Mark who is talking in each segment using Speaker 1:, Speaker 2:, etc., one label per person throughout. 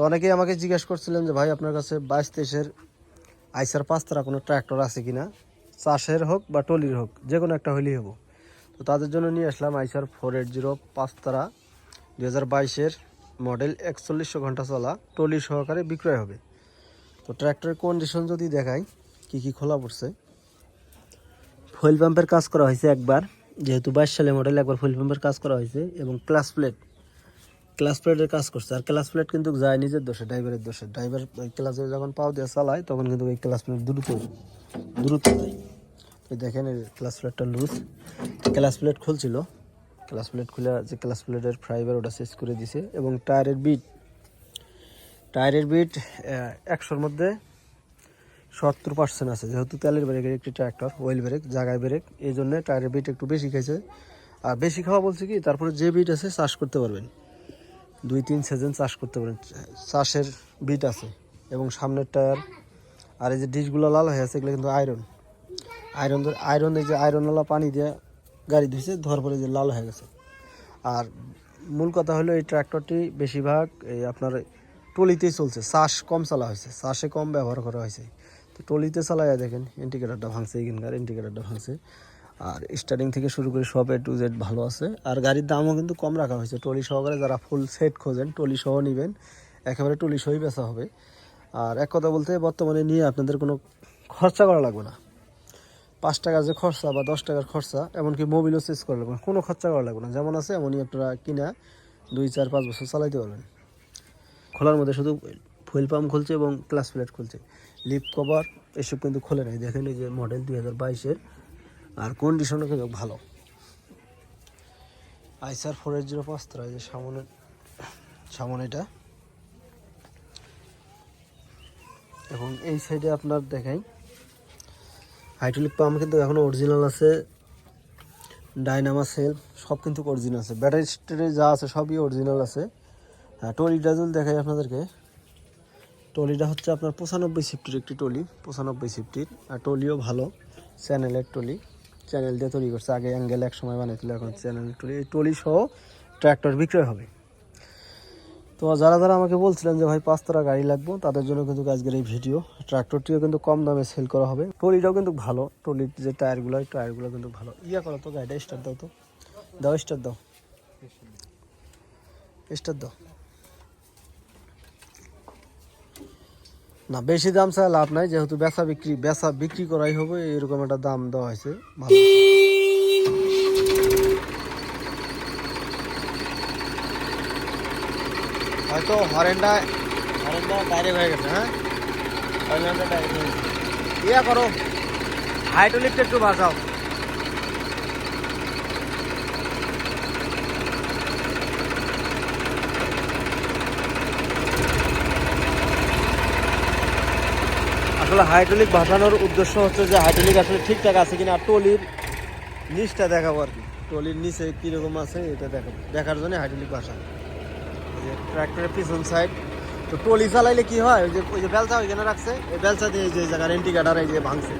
Speaker 1: তো অনেকেই আমাকে জিজ্ঞেস করছিলেন যে, ভাই, আপনার কাছে বাইশ তেইশের আইসার পাঁচতারা কোনো ট্র্যাক্টর আছে কিনা? চাষের হোক বা টলির হোক, যে কোনো একটা হলেই হব। তো তাদের জন্য নিয়ে আসলাম আইসার ফোর এইট জিরো পাঁচতারা দুই হাজার বাইশের মডেল একচল্লিশশো ঘণ্টা চলা, টলি সহকারে বিক্রয় হবে। তো ট্র্যাক্টরের কন্ডিশন যদি দেখাই, কি কি খোলা পড়ছে? ফুয়েল পাম্পের কাজ করা হয়েছে একবার, যেহেতু বাইশ সালে মডেল একবার ফুয়েল পাম্পের কাজ করা হয়েছে এবং ক্লাস প্লেট ক্লাস প্লেটের কাজ করছে। আর ক্লাস প্লেট কিন্তু যায় নিজের দোষে ড্রাইভারের দোষে। ড্রাইভার ওই ক্লাসে যখন পাও দিয়ে চালায়, তখন কিন্তু ওই ক্লাস প্লেট দ্রুত দ্রুত যায় তো দেখেন এই ক্লাস প্লেটটা লুজ ক্লাস প্লেট খুলছিল। ক্লাস প্লেট খুলে যে ক্লাস প্লেটের ফাইবার ওটা শেষ করে দিছে এবং টায়ারের বিট টায়ারের বিট একশোর মধ্যে সত্তর পার্সেন্ট আছে। যেহেতু তেলের ব্রেকের একটি ট্র্যাক্টর অয়েল ব্রেক জায়গায় ব্রেক এই জন্য টায়ারের বিট একটু বেশি খাইছে। আর বেশি খাওয়া বলছে কি, তারপরে যে বিট আছে চাষ করতে পারবেন। দুই তিন সিজন চাষ করতে পারেন। চাষের বিট আছে এবং সামনের টায়ার আর এই যে ডিশগুলো লাল হয়ে আছে, এগুলো কিন্তু আয়রন আয়রন আয়রন এই যে আয়রনওয়ালা পানি দিয়ে গাড়ি ধুইছে, ধোয়ার পরে যে লাল হয়ে গেছে। আর মূল কথা হলো এই ট্র্যাক্টরটি বেশিরভাগ এই আপনার টলিতেই চলছে। চাষ কম চালা হয়েছে, চাষে কম ব্যবহার করা হয়েছে। তো টলিতে চালাইয়া দেখেন, ইন্ডিকেটারটা ভাঙছে এখানকার ইন্ডিকেটারটা ভাঙছে। আর স্টার্টিং থেকে শুরু করে সব এ টু জেড ভালো আছে। আর গাড়ির দামও কিন্তু কম রাখা হয়েছে। টলি সহকারে যারা ফুল সেট খোঁজেন টলি সহ নেবেন, একেবারে টলি সহই বেচা হবে। আর এক কথা বলতে, বর্তমানে নিয়ে আপনাদের কোনো খরচা করা লাগবে না। পাঁচ টাকার যে খরচা বা দশ টাকার খরচা, এমনকি মোবিলও চেঞ্জ করা লাগবে না। কোনো খরচা করা লাগবে না। যেমন আছে, এমনই আপনারা কিনা দুই, চার, পাঁচ বছর চালাইতে পারবেন। খোলার মধ্যে শুধু ফুয়েল পাম্প খুলছে এবং ক্লাস প্লেট খুলছে। লিপ কভার এসব কিন্তু খোলে নাই। দেখেন এই যে মডেল দুই হাজার বাইশের। আর কন্ডিশনও কিন্তু ভালো। আইসার ফোর এইট জিরো পাঁচ এই যে সামনে সামনে এটা। এবং এই সাইডে আপনার দেখাই। হাইড্রোলিক পাম্প কিন্তু এখন অরিজিনাল আছে। ডাইনামা সেল সব কিন্তু অরিজিনাল আছে। ব্যাটারি স্টেটে যা আছে, সবই অরিজিনাল আছে। হ্যাঁ টলিটা যদি দেখাই আপনাদেরকে। টলিটা হচ্ছে আপনার পঁচানব্বই সিফটির একটি টলি, পঁচানব্বই সিফটির আর টলিও ভালো চ্যানেলের টলি। চ্যানেল দিয়ে তৈরি করছে। আগে অ্যাঙ্গেল এক সময় বানাইছিল, এখন চ্যানেল টলি টলি সহ ট্র্যাক্টর বিক্রয় হবে। তো যারা যারা আমাকে বলছিলেন যে, ভাই পাঁচতারা গাড়ি লাগবো, তাদের জন্য কিন্তু আজকের এই ভিডিও ট্র্যাক্টরটিও কিন্তু কম দামে সেল করা হবে। টলিটাও কিন্তু ভালো, টলির যে টায়ারগুলো, এই টায়ারগুলো কিন্তু ভালো। ইয়া করো তো গাড়িটা স্টার্ট দাও তো। দাও স্টার্ট দাও। স্টার্ট দাও। না, বেশি দাম ছাড়া লাভ নাই, যেহেতু বেচা বিক্রি বেচা বিক্রি করাই হবে, এরকম একটা দাম দেওয়া হয়েছে। হয়তো হরেনটা হরেনটা ডাইরেক্ট হয়ে গেছে হ্যাঁ? হরেনটা গেছে। ইয়া করো। হাইড্রোলিকটা একটু বাঁচাও আসলে হাইড্রোলিক ভাসানোর উদ্দেশ্য হচ্ছে যে হাইড্রোলিক আসলে ঠিকঠাক আছে কিনা, টলির নিচটা দেখাবো আর কি। টলির নিচে কীরকম আছে এটা দেখাবো। দেখার জন্য হাইড্রোলিক ভাষা ট্র্যাক্টরের পিছন সাইড তো টলি চালাইলে কি হয়? ওই যে ওই যে বেলচা ওইখানে রাখছে। এই বেলচা দিয়ে এই যে জায়গার এন্টিকাটার এই যে ভাঙছে।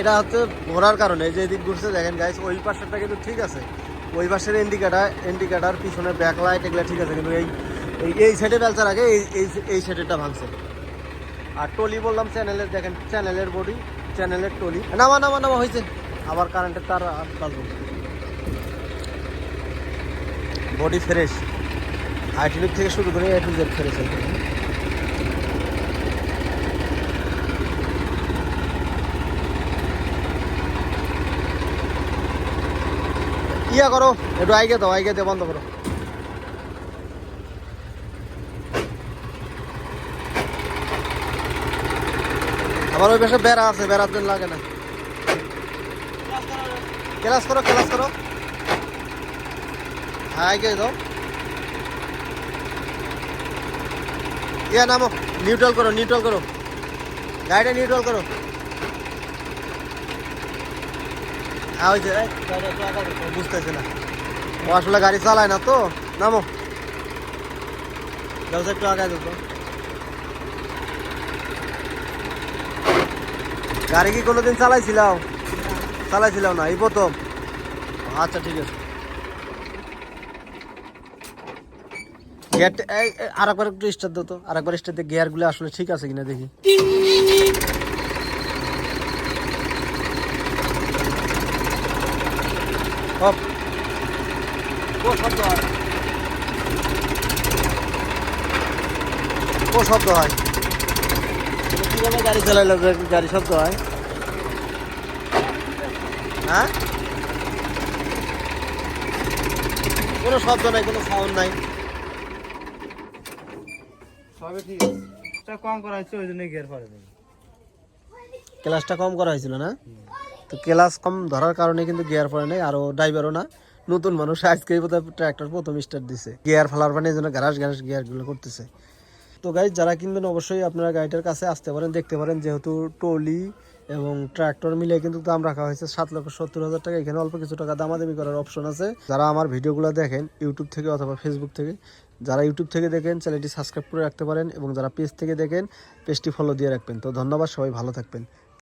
Speaker 1: এটা হচ্ছে ঘোরার কারণে যে এদিক ঘুরছে, দেখেন গাইস ওই পাশেরটা কিন্তু ঠিক আছে। ওই পাশের এন্টিকাটার এন্টিকাটার পিছনে ব্যাক লাইট এগুলো ঠিক আছে, কিন্তু এই এই সাইডে বেলচা রাখে, এই এই এই সাইডেরটা ভাঙছে। আর টলি বললাম চ্যানেলের দেখেন চ্যানেলের বডি চ্যানেলের টলি। নামা নামা নামা হয়েছে। আবার কারেন্টের তার বাজবে বডি ফ্রেশ হাইড্রোলিক থেকে শুরু করে এ টু ফ্রেশ ইয়া করো, একটু আইগে দাও, আইগে দিয়ে বন্ধ করো। আবার ওই পাশে বেড়া আছে, বেড়ার জন্য লাগে না। ক্লাস করো ক্লাস করো। হ্যাঁ আগে দাও। ইয়া নামো নিউট্রাল করো নিউট্রাল করো। গাড়িটা নিউট্রাল করো। হ্যাঁ হয়েছে বুঝতেছে না। ও আসলে গাড়ি চালায় না তো। নামো। ব্যবসা একটু আগায় দেখো গাড়ি কি কোনোদিন চালাইছিলাম? চালাইছিলাম না, এই প্রথম। আচ্ছা ঠিক আছে। গিয়ার আর একবার একটু স্টার্ট দাও তো। আর একবার স্টার্ট দিয়ে গিয়ারগুলো আসলে ঠিক আছে কিনা দেখি। ও শব্দ হয় কীভাবে গাড়ি চালাইলে গাড়ি শব্দ হয়। হ্যাঁ? কোনো শব্দ নাই কোনো সাউন্ড নাই।
Speaker 2: সবে ঠিক আছে। কম করা হচ্ছে ওই জন্য গিয়ার পরে
Speaker 1: ক্লাসটা কম করা হয়েছিল না? তো ক্লাস কম ধরার কারণে কিন্তু গিয়ার পরে নেই আরও ড্রাইভারও না। নতুন মানুষ আজকে ট্র্যাক্টর প্রথম স্টার্ট দিছে। গিয়ার ফেলার পানি এই জন্য গ্যারাস গ্যারাস গিয়ারগুলো করতেছে। তো গাইজ যারা কিনবেন অবশ্যই আপনারা গাড়িটার কাছে আসতে পারেন, দেখতে পারেন। যেহেতু ট্রলি এবং ট্রাক্টর মিলে কিন্তু দাম রাখা হয়েছে সাত লক্ষ সত্তর হাজার টাকা। এখানে অল্প কিছু টাকা দামাদামি করার অপশন আছে। যারা আমার ভিডিওগুলো দেখেন ইউটিউব থেকে অথবা ফেসবুক থেকে, যারা ইউটিউব থেকে দেখেন চ্যানেলটি সাবস্ক্রাইব করে রাখতে পারেন এবং যারা পেজ থেকে দেখেন পেজটি ফলো দিয়ে রাখবেন। তো ধন্যবাদ, সবাই ভালো থাকবেন।